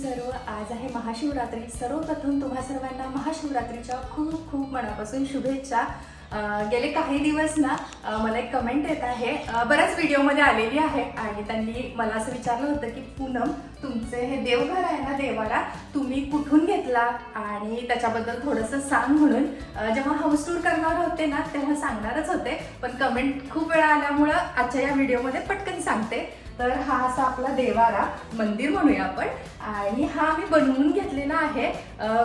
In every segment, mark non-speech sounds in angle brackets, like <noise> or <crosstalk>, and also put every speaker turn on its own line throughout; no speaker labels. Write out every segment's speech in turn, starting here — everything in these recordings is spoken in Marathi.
सर्व आज आहे महाशिवरात्री. सर्वप्रथम तुम्हा सर्वांना महाशिवरात्रीच्या खूप खूप मनापासून शुभेच्छा. गेले काही दिवस ना मला एक कमेंट येत आहे. बऱ्याच व्हिडिओमध्ये आलेली आहे आणि त्यांनी मला असं विचारलं होतं की पूनम तुमचे हे देवघर आहे ना देवाला? तुम्ही कुठून घेतला? आणि त्याच्याबद्दल थोडंसं सांग म्हणून जेव्हा हाऊस टूर करणार होते ना तेव्हा सांगणारच होते. पण कमेंट खूप वेळा आल्यामुळं आजच्या या व्हिडिओमध्ये पटकन सांगते. तर हा असा आपला देवारा मंदिर म्हणूया आपण. आणि हा आम्ही बनवून घेतलेला आहे.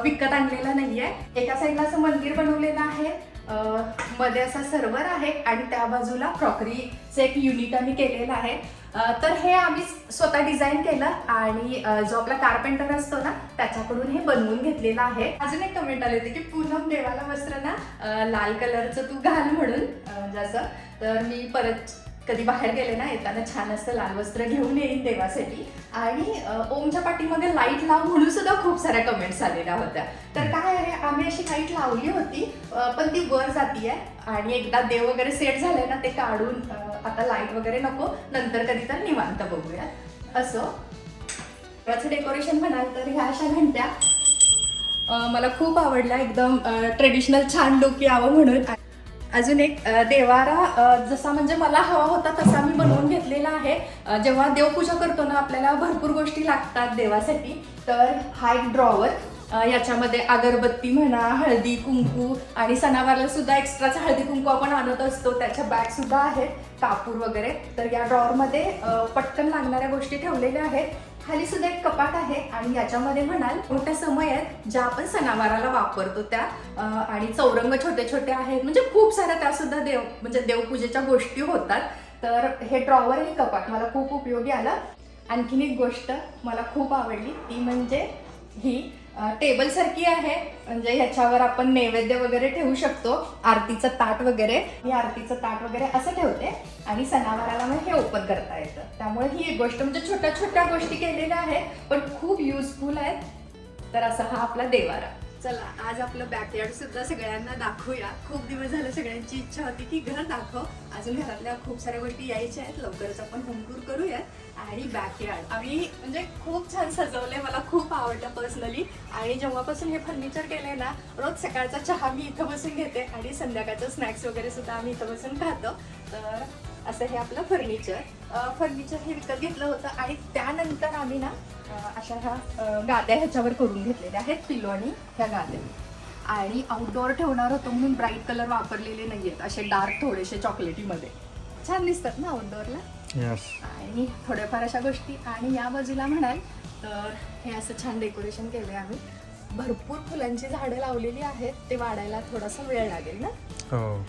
विकत आणलेला नाही आहे एका साईडला असं मंदिर बनवलेलं आहे. मध्ये असा सर्वर आहे आणि त्या बाजूला क्रॉकरीचं एक युनिट आम्ही केलेलं आहे. तर हे आम्ही स्वतः डिझाईन केलं आणि जो आपला कारपेंटर असतो ना त्याच्याकडून हे बनवून घेतलेलं आहे. अजून एक कमेंट आले होते की पूनम देवाला वस्त्र ना लाल कलरचं तू घाल म्हणून म्हणजे जसं तर मी परत कधी बाहेर गेले ना येताना छान असं लाल वस्त्र घेऊन येईन देवासाठी. आणि ओमच्या पाठीमध्ये लाइट लाव म्हणून सुद्धा खूप साऱ्या कमेंट्स आलेल्या होत्या. तर काय आहे आम्ही अशी लाइट लावली होती पण ती वर जातीये. आणि एकदा देव वगैरे सेट झाले ना ते काढून आता लाइट वगैरे नको नंतर कधी तर निवांत बघूया असं. त्याचं डेकोरेशन म्हणाल तर ह्या अशा घंट्या. मला खूप आवडल्या एकदम ट्रेडिशनल छान डोकी यावं म्हणून. अजून एक देवारा जसा म्हणजे मला हवा होता तसा मी बनवून घेतलेला आहे. जेव्हा देवपूजा करतो ना आपल्याला भरपूर गोष्टी लागतात देवासाठी. तर हा एक ड्रॉवर याच्यामध्ये अगरबत्ती म्हणा हळदी कुंकू आणि सणावारला सुद्धा एक्स्ट्राचा हळदी कुंकू आपण आणत असतो. त्याच्या बॅग सुद्धा आहेत कापूर वगैरे. तर या ड्रॉवरमध्ये पटकन लागणाऱ्या गोष्टी ठेवलेल्या आहेत. खाली सुद्धा एक कपाट आहे आणि याच्यामध्ये म्हणाल मोठ्या समय आहेत ज्या आपण सणावाराला वापरतो त्या आणि चौरंग छोटे छोटे आहेत. म्हणजे खूप साऱ्या त्या सुद्धा देव म्हणजे देवपूजेच्या गोष्टी होतात. तर हे ड्रॉवर आणि कपाट मला खूप उपयोगी आलं. आणखीन एक गोष्ट मला खूप आवडली ती म्हणजे ही टेबल सारखी आहे. म्हणजे ह्याच्यावर आपण नैवेद्य वगैरे ठेवू शकतो. आरतीचं ताट वगैरे. ही आरतीचं ताट वगैरे असं ठेवते. आणि सणावाराला मग हे ओपन करता येतं. त्यामुळे ही एक गोष्ट म्हणजे छोट्या छोट्या गोष्टी केलेल्या आहेत पण खूप युजफुल आहेत. तर असा हा आपला देवारा. चला आज आपलं बॅकयार्ड सुद्धा सगळ्यांना दाखवूया. खूप दिवस झाले सगळ्यांची इच्छा होती की घर दाखव. अजून घरातल्या खूप साऱ्या गोष्टी यायच्या आहेत. लवकरच आपण होम टूर करूयात. आणि बॅकयार्ड आम्ही म्हणजे खूप छान सजवले मला खूप आवडलं पर्सनली आणि जेव्हापासून हे फर्निचर केलंय ना रोज सकाळचा चहा मी इथं बसून घेते आणि संध्याकाळचं स्नॅक्स वगैरे सुद्धा आम्ही इथं बसून खातो. तर असं हे आपलं फर्निचर फर्निचर हे विकत घेतलं होतं आणि त्यानंतर आम्ही ना अशा ह्या गाद्या ह्याच्यावर करून घेतलेल्या आहेत पिलो आणि ह्या गाद्या. आणि आउटडोअर ठेवणार होतो म्हणून ब्राईट कलर वापरलेले नाही आहेत असे डार्क थोडेसे चॉकलेटीमध्ये छान दिसतात ना आउटडोअरला आणि थोड्याफार अशा गोष्टी. आणि या बाजूला म्हणाल तर हे असं छान डेकोरेशन केलंय आम्ही. भरपूर फुलांची झाडं लावलेली आहेत. ते वाढायला थोडासा वेळ लागेल ना?
हो.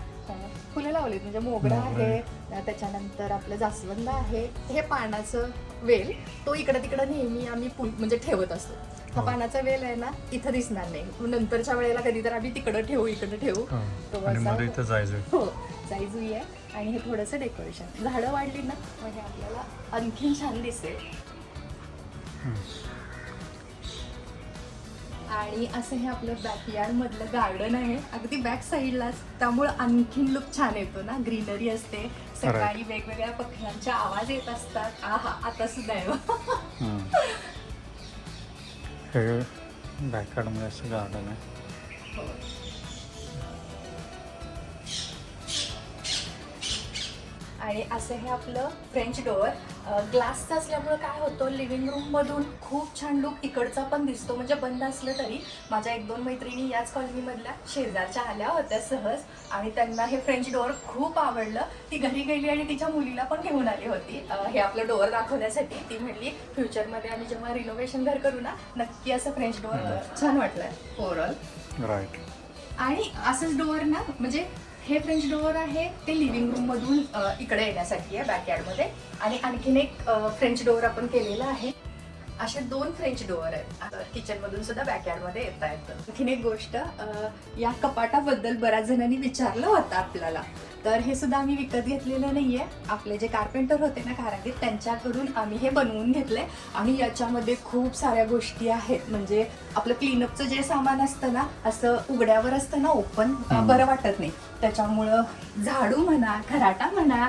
फुलं लावलीत. म्हणजे मोगरा आहे त्याच्यानंतर आपलं जास्वंद आहे. हे पानाचं वेल तो इकडं तिकडं नेहमी आम्ही फुल म्हणजे ठेवत असतो. हा
हो.
पानाचा वेल आहे ना इथं दिसणार नाही. नंतरच्या वेळेला कधी तर आम्ही तिकडं ठेवू इकडं ठेवू.
हो.
तो हो. जाईजुई आहे आणि हे थोडंसं डेकोरेशन. झाडं वाढली ना म्हणजे आपल्याला आणखीन छान दिसेल. आणि असं हे आपलं बॅकयार्ड मधलं गार्डन आहे. अगदी बॅक साईडलाच त्यामुळं आणखीन लुक छान येतो ना. ग्रीनरी असते. सकाळी वेगवेगळ्या पक्ष्यांचे आवाज येत असतात. आहा आता सुद्धा आहे.
हे बॅकयार्डमध्ये असं गार्डन आहे.
आणि असं हे आपलं फ्रेंच डोअर ग्लासचं असल्यामुळं काय होतं लिव्हिंग रूम मधून खूप छान लुक इकडचा पण दिसतो. म्हणजे बंद असलं तरी माझ्या एक दोन मैत्रिणी याच कॉलनीमधल्या शेजारच्या आल्या होत्या सहज. आणि त्यांना हे फ्रेंच डोअर खूप आवडलं. ती घरी गेली आणि तिच्या मुलीला पण घेऊन आली होती. हे आपलं डोअर दाखवण्यासाठी. ती म्हणली फ्युचरमध्ये आम्ही जेव्हा रिनोव्हेशन घर करू ना नक्की असं फ्रेंच डोअर छान वाटलंय ओव्हरऑल
राईट
आणि असंच डोअर ना म्हणजे हे फ्रेंच डोअर आहे. ते लिव्हिंग रूम मधून इकडे येण्यासाठी आहे बॅकयार्डमध्ये. आणि आणखीन एक फ्रेंच डोअर आपण केलेला आहे. असे दोन फ्रेंच डोअर आहेत. किचन मधून सुद्धा बॅकयार्डमध्ये येता येतं. आणखीन एक गोष्ट या कपाटाबद्दल बऱ्याच जणांनी विचारलं होतं आपल्याला. तर हे सुद्धा आम्ही विकत घेतलेलं नाहीये. आपले जे कार्पेंटर होते ना कारागीर त्यांच्याकडून आम्ही हे बनवून घेतलंय. आणि याच्यामध्ये खूप साऱ्या गोष्टी आहेत. म्हणजे आपलं क्लीनअपचं जे सामान असतं ना असं उघड्यावर असतं ना ओपन. बरं वाटत नाही. त्याच्यामुळं झाडू म्हणा खराटा म्हणा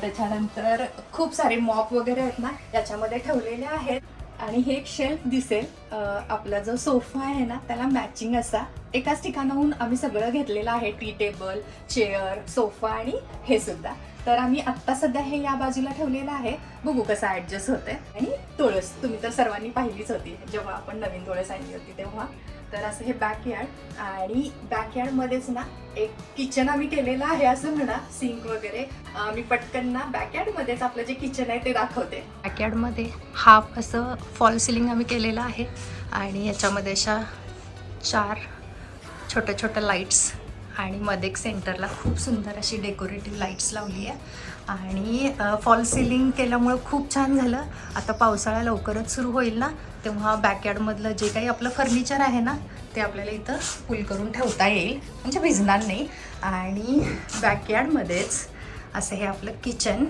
त्याच्यानंतर खूप सारे मॉप वगैरे आहेत ना याच्यामध्ये ठेवलेले आहेत.
आणि हे एक शेल्फ दिसेल. आपला जो सोफा आहे ना त्याला मॅचिंग असा. एकाच ठिकाणाहून आम्ही सगळं घेतलेलं आहे. टी टेबल चेअर सोफा आणि हे सुद्धा. तर आम्ही आत्ता सध्या हे या बाजूला ठेवलेलं आहे. बघू कसं ऍडजस्ट होतंय. आणि तुळस तुम्ही तर सर्वांनी पाहिलीच होती. जेव्हा आपण नवीन तुळस आणली होती तेव्हा. तर असं हे बॅकयार्ड आणि बॅकयार्डमध्येच ना एक किचन आम्ही केलेलं आहे असं म्हणा सिंक वगैरे. मी पटकन ना बॅकयार्डमध्येच आपलं जे किचन आहे ते दाखवते.
बॅकयार्डमध्ये हाफ असं फॉल सिलिंग आम्ही केलेलं आहे आणि याच्यामध्ये अशा चार छोट्या छोट्या लाईट्स आणि मध्ये एक सेंटरला खूप सुंदर अशी डेकोरेटिव्ह लाईट्स लावली आहे. आणि फॉल सिलिंग केल्यामुळं खूप छान झालं. आता पावसाळा लवकरच सुरू होईल ना तेव्हा बॅकयार्डमधलं जे काही आपलं फर्निचर आहे ना ते आपल्याला इथं फुल करून ठेवता येईल. म्हणजे भिजणार नाही. आणि बॅकयार्डमध्येच असं हे आपलं किचन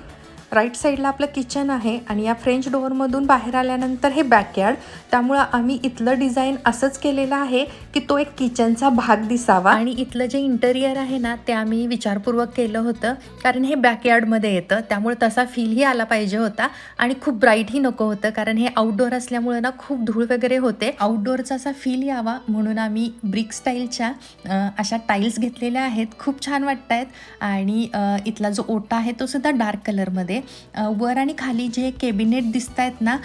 राईट साईडला आपलं किचन आहे आणि या फ्रेंच डोअरमधून बाहेर आल्यानंतर हे बॅकयार्ड त्यामुळं आम्ही इथलं डिझाईन असंच केलेलं आहे की तो एक किचनचा भाग दिसावा. आणि इथलं जे इंटेरियर आहे ना ते आम्ही विचारपूर्वक केलं होतं कारण हे बॅकयार्डमध्ये येतं. त्यामुळे तसा फीलही आला पाहिजे होता. आणि खूप ब्राईटही नको होतं कारण हे आउटडोअर असल्यामुळे ना खूप धूळ वगैरे होते. आउटडोअरचा असा फील यावा म्हणून आम्ही ब्रिक स्टाईलच्या अशा टाईल्स घेतलेल्या आहेत. खूप छान वाटत आहेत आणि इथला जो ओटा आहे तो सुद्धा डार्क कलरमध्ये आहे. वर आणि खाली जे केबिनेट दिसत आहेत ना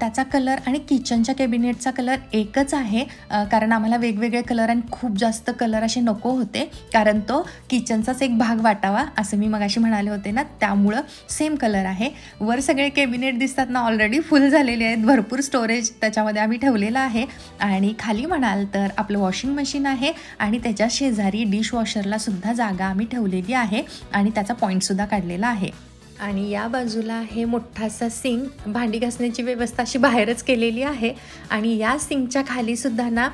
त्याचा कलर आणि किचनच्या केबिनेटचा कलर एकच आहे. कारण आम्हाला वेगवेगळे कलर आणि खूप जास्त कलर असे नको होते. कारण तो किचनचाच एक भाग वाटावा असं मी मगाशी म्हणाले होते ना. त्यामुळं सेम कलर आहे. वर सगळे केबिनेट दिसतात ना ऑलरेडी फुल झालेले आहेत. भरपूर स्टोरेज त्याच्यामध्ये आम्ही ठेवलेलं आहे. आणि खाली म्हणाल तर आपलं वॉशिंग मशीन आहे. आणि त्याच्या शेजारी डिशवॉशरला सुद्धा जागा आम्ही ठेवलेली आहे. आणि त्याचा पॉईंटसुद्धा काढलेला आहे. आणि या बाजूला हे मोठासा सिंक भांडी घासण्याची व्यवस्था अशी बाहेरच केलेली आहे. आणि या सिंकच्या खाली सुद्धा ना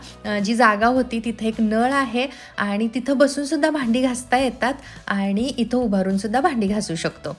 जी जागा होती तिथे एक नळ आहे आणि तिथं बसून सुद्धा भांडी घासता येतात आणि इथं उभारून सुद्धा भांडी घासू शकतो.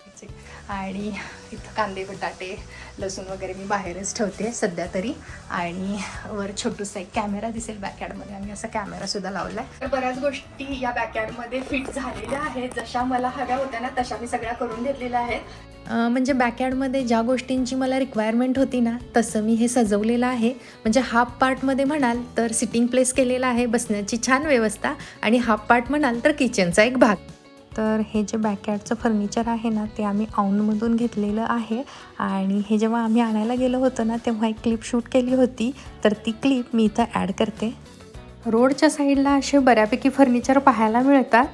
आणि इथं कांदे बटाटे लसूण वगैरे मी बाहेरच ठेवते सध्या तरी. आणि वर छोटूसा एक कॅमेरा दिसेल बॅकयार्डमध्ये आम्ही असा कॅमेरा सुद्धा लावला आहे
तर बऱ्याच गोष्टी या बॅकयार्डमध्ये फिट झालेल्या आहेत. जशा मला हव्या होत्या ना तशा मी सगळ्या करून घेतलेल्या आहेत.
म्हणजे बॅकयार्डमध्ये ज्या गोष्टींची मला रिक्वायरमेंट होती ना तसं मी हे सजवलेलं आहे. म्हणजे हाफ पार्टमध्ये म्हणाल तर सिटिंग प्लेस केलेला आहे बसण्याची छान व्यवस्था. आणि हाफ पार्ट म्हणाल तर किचनचा एक भाग. तर हे जे बॅकयार्डचं फर्निचर आहे ना ते आम्ही औनमधून घेतलेलं आहे. आणि हे जेव्हा आम्ही आणायला गेलो होतो ना तेव्हा एक क्लिप शूट केली होती. तर ती क्लिप मी इथं ॲड करते. रोडच्या साईडला असे बऱ्यापैकी फर्निचर पाहायला मिळतात.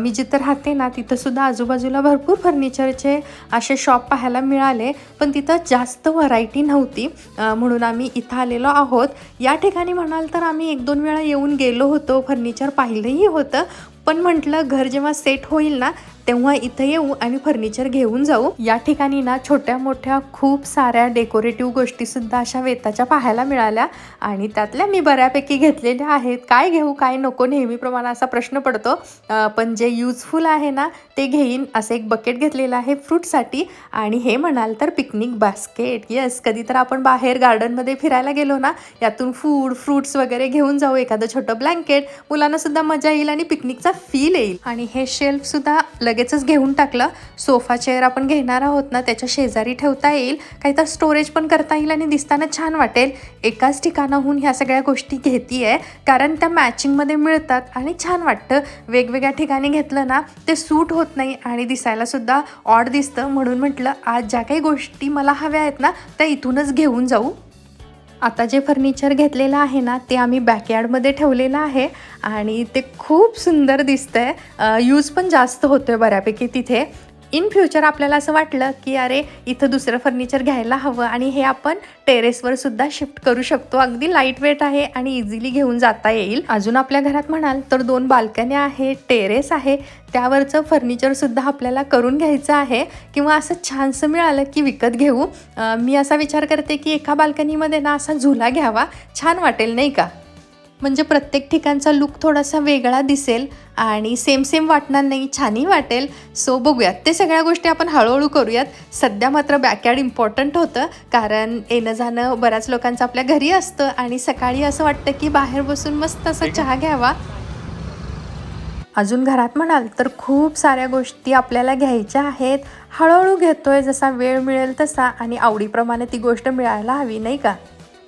मी जिथं राहते ना तिथंसुद्धा आजूबाजूला भरपूर फर्निचरचे असे शॉप पाहायला मिळाले. पण तिथं जास्त व्हरायटी नव्हती. म्हणून आम्ही इथं आलेलो आहोत. या ठिकाणी म्हणाल तर आम्ही एक दोन वेळा येऊन गेलो होतो. फर्निचर पाहिलंही होतं. पण म्हटलं घर जेव्हा सेट होईल ना तेव्हा इथं येऊ आणि फर्निचर घेऊन जाऊ. या ठिकाणी ना छोट्या मोठ्या खूप साऱ्या डेकोरेटिव्ह गोष्टीसुद्धा अशा वेताच्या पाहायला मिळाल्या. आणि त्यातल्या मी बऱ्यापैकी घेतलेल्या आहेत. काय घेऊ काय नको नेहमीप्रमाणे असा प्रश्न पडतो. पण जे युजफुल आहे ना ते घेईन असं एक बकेट घेतलेलं आहे फ्रूटसाठी आणि हे म्हणाल तर पिकनिक बास्केट येस कधी तर आपण बाहेर गार्डनमध्ये फिरायला गेलो ना यातून फूड फ्रूट्स वगैरे घेऊन जाऊ. एखादं छोटं ब्लँकेट मुलांना सुद्धा मजा येईल आणि पिकनिकचा फील येईल. आणि हे शेल्फसुद्धा लगेचच घेऊन टाकलं. सोफा चेअर आपण घेणार आहोत ना त्याच्या शेजारी ठेवता येईल. काही तर स्टोरेज पण करता येईल आणि दिसताना छान वाटेल. एकाच ठिकाणाहून ह्या सगळ्या गोष्टी घेती आहे कारण त्या मॅचिंगमध्ये मिळतात आणि छान वाटतं. वेगवेगळ्या ठिकाणी घेतलं ना ते सूट होत नाही आणि दिसायलासुद्धा ऑड दिसतं. म्हणून म्हटलं आज ज्या काही गोष्टी मला हव्या आहेत ना त्या इथूनच घेऊन जाऊ. आता जे फर्निचर घेतलेलं आहे ना ते आम्ही बॅकयार्डमध्ये ठेवलेलं आहे आणि ते खूप सुंदर दिसतं आहे यूज पण जास्त होतो आहे बऱ्यापैकी तिथे. इन फ्युचर आपल्याला असं वाटलं की अरे इथं दुसरं फर्निचर घ्यायला हवं आणि हे आपण टेरेसवर सुद्धा शिफ्ट करू शकतो. अगदी लाइट वेट आहे आणि इझिली घेऊन जाता येईल. अजून आपल्या घरात म्हणाल तर दोन बाल्कन्या आहे टेरेस आहे. त्यावरचं फर्निचरसुद्धा आपल्याला करून घ्यायचं आहे किंवा असं छानसं मिळालं की विकत घेऊ. मी असा विचार करते की एका बाल्कनीमध्ये ना असा झुला घ्यावा. छान वाटेल नाही का? म्हणजे प्रत्येक ठिकाणचा लुक थोडासा वेगळा दिसेल आणि सेम सेम वाटणार नाही छानही वाटेल. सो बघूयात. ते सगळ्या गोष्टी आपण हळूहळू करूयात. सध्या मात्र बॅकयार्ड इम्पॉर्टंट होतं कारण येणं जाणं बऱ्याच लोकांचं आपल्या घरी असतं आणि सकाळी असं वाटतं की बाहेर बसून मस्त असा चहा घ्यावा. अजून घरात म्हणाल तर खूप साऱ्या गोष्टी आपल्याला घ्यायच्या आहेत. हळूहळू घेतोय जसा वेळ मिळेल तसा आणि आवडीप्रमाणे ती गोष्ट मिळायला हवी नाही का?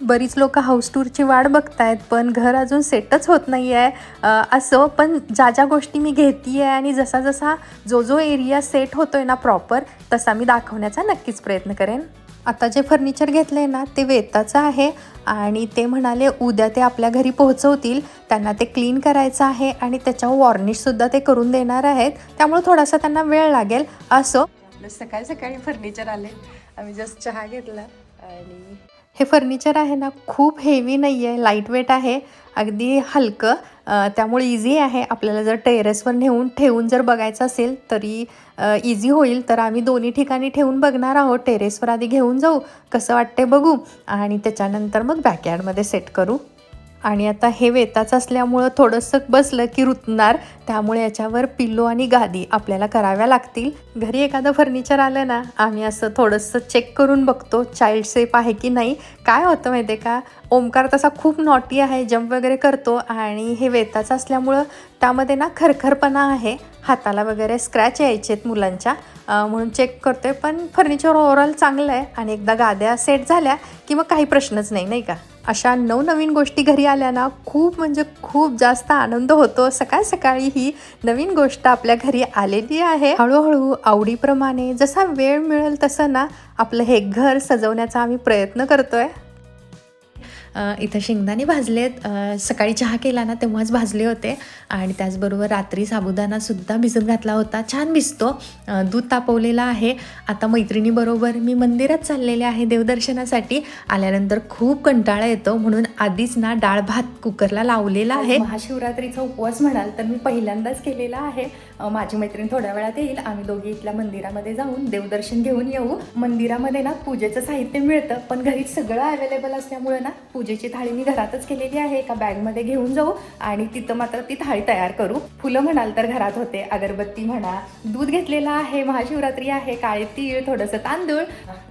बरीच लोक हाऊस टूरची वाट बघतायत पण घर अजून सेटच होत नाही आहे असं पण ज्या ज्या गोष्टी मी घेते आहे आणि जसा जसा जो जो एरिया सेट होतोय ना प्रॉपर तसा मी दाखवण्याचा नक्कीच प्रयत्न करेन. आता जे फर्निचर घेतलं आहे ना ते वेताचं आहे आणि ते म्हणाले उद्या ते आपल्या घरी पोहोचवतील. त्यांना ते क्लीन करायचं आहे आणि त्याच्यावर वॉर्निशसुद्धा ते करून देणार आहेत. त्यामुळे थोडासा त्यांना वेळ लागेल. असो. सकाळी सकाळी फर्निचर आले आम्ही जस्ट चहा घेतला आणि हे फर्निचर आहे ना खूप हेवी नाही आहे लाइट वेट आहे अगदी हलकं त्यामुळे इझी आहे. आपल्याला जर टेरेसवर नेऊन ठेवून जर बघायचं असेल तरी इझी होईल. तर आम्ही दोन्ही ठिकाणी ठेवून बघणार आहोत. टेरेसवर आधी घेऊन जाऊ कसं वाटते बघू. आणि त्याच्यानंतर मग बॅकयार्डमध्ये सेट करू. आणि आता हे वेताच असल्यामुळं थोडंसं बसलं की रुतणार त्यामुळे याच्यावर पिल्लो आणि गादी आपल्याला कराव्या लागतील. घरी एखादं फर्निचर आलं ना आम्ही असं थोडंसं चेक करून बघतो चाइल्ड सेफ आहे की नाही. काय होतं माहिती आहे का? ओमकार तसा खूप नॉटी आहे जंप वगैरे करतो आणि हे वेताचं असल्यामुळं त्यामध्ये ना खरखरपणा आहे. हाताला वगैरे स्क्रॅच यायचे आहेत मुलांच्या म्हणून चेक करतोय पण फर्निचर ओव्हरऑल चांगलं आहे आणि एकदा गाद्या सेट झाल्या की मग काही प्रश्नच नाही नाही का? अशा नवनवीन गोष्टी घरी आल्या ना खूप म्हणजे खूप जास्त आनंद होतो. सकाळ सकाळी ही नवीन गोष्ट आपल्या घरी आलेली आहे. हळूहळू आवडीप्रमाणे जसा वेळ मिळेल तसं ना आपलं हे घर सजवण्याचा आम्ही प्रयत्न करतोय. इथं शेंगदाणे भाजलेत सकाळी चहा केला ना तेव्हाच भाजले होते. आणि त्याचबरोबर रात्री साबुदाणासुद्धा भिजत घातला होता. छान भिजतो. दूध तापवलेलं आहे. आता मैत्रिणीबरोबर मी मंदिरात चाललेले आहे देवदर्शनासाठी. आल्यानंतर खूप कंटाळा येतो. म्हणून आधीच ना डाळ भात कुकरला लावलेला
आज
आहे.
महाशिवरात्रीचा उपवास म्हणाल तर मी पहिल्यांदाच केलेला आहे. माझी मैत्रीण थोड्या वेळात येईल. आम्ही दोघी इथल्या मंदिरामध्ये जाऊन देवदर्शन घेऊन येऊ. मंदिरामध्ये ना पूजेचं साहित्य मिळतं. पण घरी सगळं अवेलेबल असल्यामुळे ना पूजेची थाळी मी घरातच केलेली आहे एका बॅगमध्ये घेऊन जाऊ आणि तिथं मात्र ती थाळी तयार करू. फुलं म्हणाल तर घरात होते अगरबत्ती म्हणा दूध घेतलेलं आहे महाशिवरात्री आहे काळे तीळ थोडंसं तांदूळ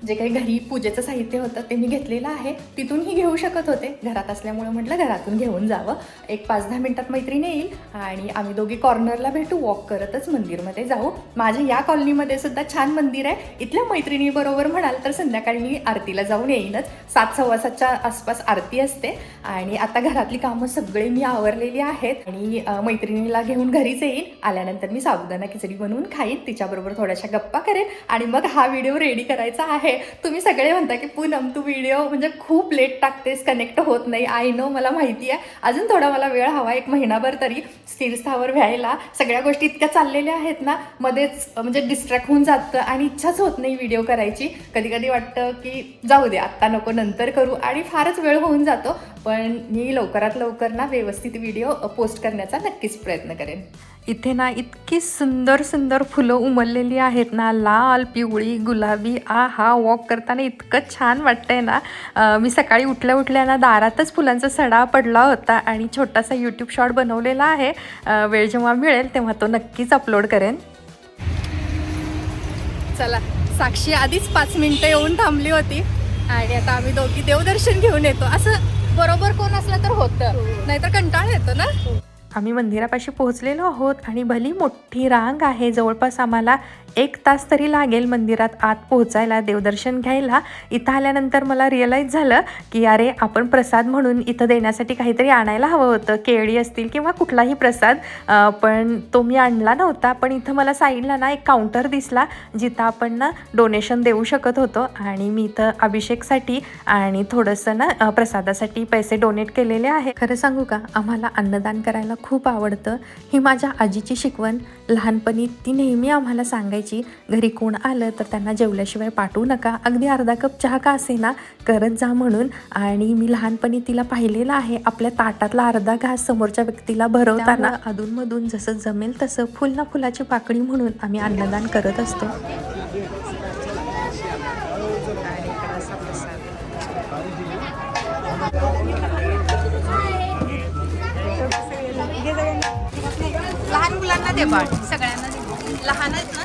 जे काही घरी पूजेचं साहित्य होतं ते मी घेतलेलं आहे. तिथूनही घेऊ शकत होते घरात असल्यामुळे म्हटलं घरातून घेऊन जावं. एक पाच दहा मिनिटात मैत्रीण येईल आणि आम्ही दोघी कॉर्नरला भेटू वॉक करतच मंदिरमध्ये जाऊ. माझ्या या कॉलनीमध्ये सुद्धा छान मंदिर आहे. इथल्या मैत्रिणीबरोबर म्हणाल तर संध्याकाळी मी आरतीला जाऊन येईनच सात सव्वा सातच्या आसपास आरती असते. आणि आता घरातली कामं सगळी मी आवरलेली आहेत. आणि मैत्रिणीला घेऊन घरीच येईन. आल्यानंतर मी साबुदाणा खिचडी बनवून खाईन. तिच्याबरोबर थोड्याशा गप्पा करेन. आणि मग हा व्हिडिओ रेडी करायचा आहे. तुम्ही सगळे म्हणता की पूनम तू व्हिडिओ म्हणजे खूप लेट टाकतेस. कनेक्ट होत नाही. आय नो मला माहिती आहे अजून थोडा मला वेळ हवा एक महिनाभर तरी. स्थिरस्थावर व्हायला. सगळ्या गोष्टी इतक्या चाललेल्या आहेत ना मध्येच म्हणजे डिस्ट्रॅक्ट होऊन जातं आणि इच्छाच होत नाही व्हिडिओ करायची. कधी कधी वाटतं की जाऊ दे आत्ता नको नंतर करू. आणि फारच वेळ होऊन जातो पण मी लवकरात लवकर ना व्यवस्थित व्हिडिओ पोस्ट करण्याचा नक्कीच प्रयत्न करेन.
इथे ना इतकी सुंदर सुंदर फुलं उमललेली आहेत ना लाल पिवळी गुलाबी आ हा वॉक करताना इतकं छान वाटतंय ना. मी सकाळी उठल्या उठल्या ना दारातच फुलांचा सडा पडला होता आणि छोटासा यूट्यूब शॉर्ट बनवलेला आहे. वेळ जेव्हा मिळेल तेव्हा तो नक्कीच अपलोड करेन. चला साक्षी आधीच पाच मिनिटं येऊन थांबली होती. आणि आता आम्ही दोघी देवदर्शन घेऊन येतो. असं बरोबर कोण असलं तर होतं. नाहीतर कंटाळा येतो ना? आम्ही मंदिरापाशी पोहोचलेलो आहोत आणि भली मोठी रांग आहे. जवळपास आम्हाला एक तास तरी लागेल मंदिरात आत पोहोचायला देवदर्शन घ्यायला. इथं आल्यानंतर मला रिअलाईज झालं की अरे आपण प्रसाद म्हणून इथं देण्यासाठी काहीतरी आणायला हवं होतं. केळी असतील किंवा कुठलाही प्रसाद. पण तो मी आणला नव्हता. पण इथं मला साईडला ना एक काउंटर दिसला जिथं आपण ना डोनेशन देऊ शकत होतो. आणि मी इथं अभिषेकसाठी आणि थोडंसं ना प्रसादासाठी पैसे डोनेट केलेले आहे खरं सांगू का? आम्हाला अन्नदान करायला खूप आवडतं. ही माझ्या आजीची शिकवण. लहानपणी ती नेहमी आम्हाला सांगायची घरी कोण आलं तर त्यांना जेवल्याशिवाय पाठवू नका. अगदी अर्धा कप चहा का असे ना करत जा म्हणून. आणि मी लहानपणी तिला पाहिलेलं आहे आपल्या ताटातला अर्धा घास समोरच्या व्यक्तीला भरवताना. अधूनमधून जसं जमेल तसं फुल ना फुलाची पाकळी म्हणून आम्ही अन्नदान करत असतो.
ते बाळ सगळ्यांना लहान आहेत ना?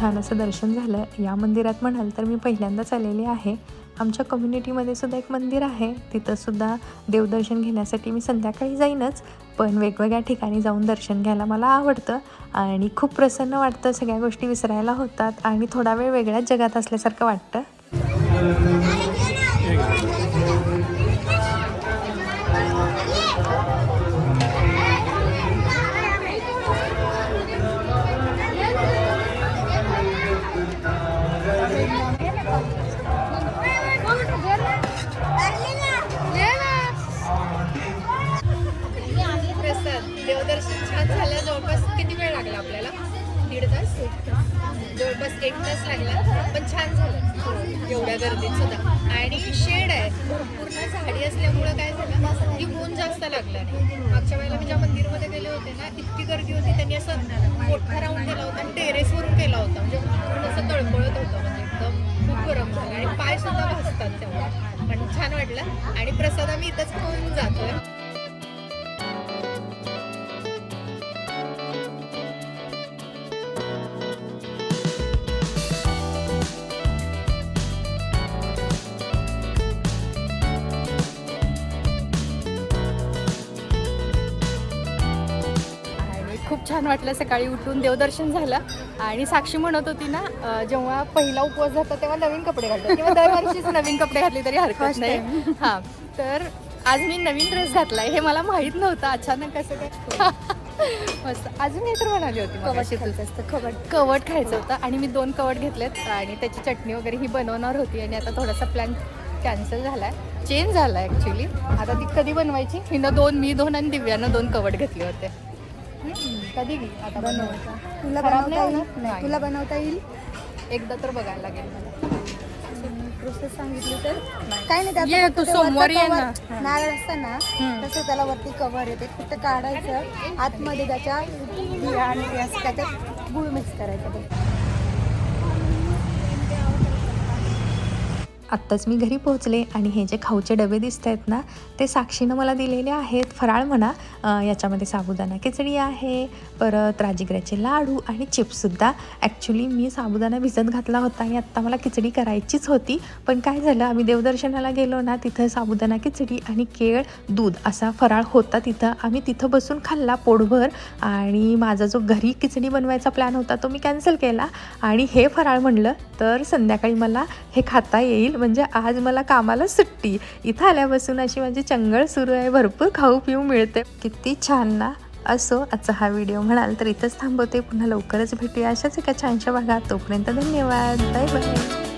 छान असं दर्शन झालं. या मंदिरात म्हणाल तर मी पहिल्यांदाच आलेले आहे. आमच्या कम्युनिटीमध्ये सुद्धा एक मंदिर आहे. तिथंसुद्धा देवदर्शन घेण्यासाठी मी संध्याकाळी जाईनच. पण वेगवेगळ्या ठिकाणी जाऊन दर्शन घ्यायला मला आवडतं आणि खूप प्रसन्न वाटतं. सगळ्या गोष्टी विसरायला होतात आणि थोडा वेळ वेगळ्याच जगात असल्यासारखं वाटतं.
छान जवळपास किती वेळ लागला आपल्याला? दीड तास? जवळपास एक तास लागला. पण छान झालं. हो, एवढ्या गर्दीत सुद्धा. आणि शेड आहे. पूर्ण झाडी असल्यामुळं काय झालं की ऊन जास्त लागलं नाही. मागच्या वेळेला मी ज्या मंदिरमध्ये गेले होते ना इतकी गर्दी होती. त्यांनी असं मोठा राऊंड केला होता आणि टेरेसवरून केला होता. म्हणजे पूर्ण असं तळपळत होतं. म्हणजे एकदम खूप गरम झालं. आणि पाय सुद्धा भासतात तेव्हा. पण छान वाटलं. आणि प्रसाद आम्ही इथंच खाऊन जातोय.
खूप छान वाटलं सकाळी उठून देवदर्शन झालं. आणि साक्षी म्हणत होती ना जेव्हा पहिला उपवास जातो तेव्हा नवीन कपडे घालतात. किंवा दरवर्षीच नवीन कपडे घातले तरी हरकत नाही. <laughs> हां. तर आज मी नवीन ड्रेस घातलाय हे मला माहीत नव्हतं. अचानक असं काय? <laughs> मस्त. अजून हे तर म्हणाली होती.
खबर
कवट. खायचं होतं. आणि मी दोन कवट घेतलेत आणि त्याची चटणी वगैरे ही बनवणार होती आणि आता थोडासा प्लॅन कॅन्सल झालाय. चेंज झाला ॲक्च्युली आता ती कधी बनवायची? हिनं दोन मी दोन आणि दिव्यानं दोन कवट घेतले होते. कधी घे आता बनवायचं.
तुला बनवता येईल? नाही, तुला बनवता येईल?
एकदा तर बघायला लागेल मला.
प्रोसेस सांगितली तर काय नाही त्याचं
ये,
फक्त
तू सोमवारी
वरचं cover. नारळ असतं ना
हम्म.
तसं त्याला वरती कव्हर येते. फक्त काढायचं आतमध्ये त्याच्या बिया आणि ते असं त्याच्यात गुळ मिक्स करायचा. ते
आत्ताच मी घरी पोहोचले आणि हे जे खाऊचे डबे दिसत आहेत ना ते साक्षीनं मला दिलेले आहेत. फराळ म्हणा याच्यामध्ये साबुदाणा खिचडी आहे परत राजगिऱ्याचे लाडू आणि चिप्ससुद्धा ॲक्च्युली मी साबुदाणा भिजत घातला होता आणि आत्ता मला खिचडी करायचीच होती. पण काय झालं आम्ही देवदर्शनाला गेलो ना तिथं साबुदाणा खिचडी आणि केळ दूध असा फराळ होता तिथं. आम्ही तिथं बसून खाल्ला पोटभर आणि माझा जो घरी खिचडी बनवायचा प्लॅन होता तो मी कॅन्सल केला. आणि हे फराळ म्हणलं तर संध्याकाळी मला हे खाता येईल म्हणजे आज मला कामाला सुट्टी. इथं आल्यापासून अशी माझी चंगळ सुरू आहे. भरपूर खाऊ पिऊ मिळते किती छान ना? असो आजचा हा व्हिडिओ म्हणाल तर इथंच थांबवते. पुन्हा लवकरच भेटूया अशाच एका छानशा भागात. तोपर्यंत धन्यवाद. Bye bye.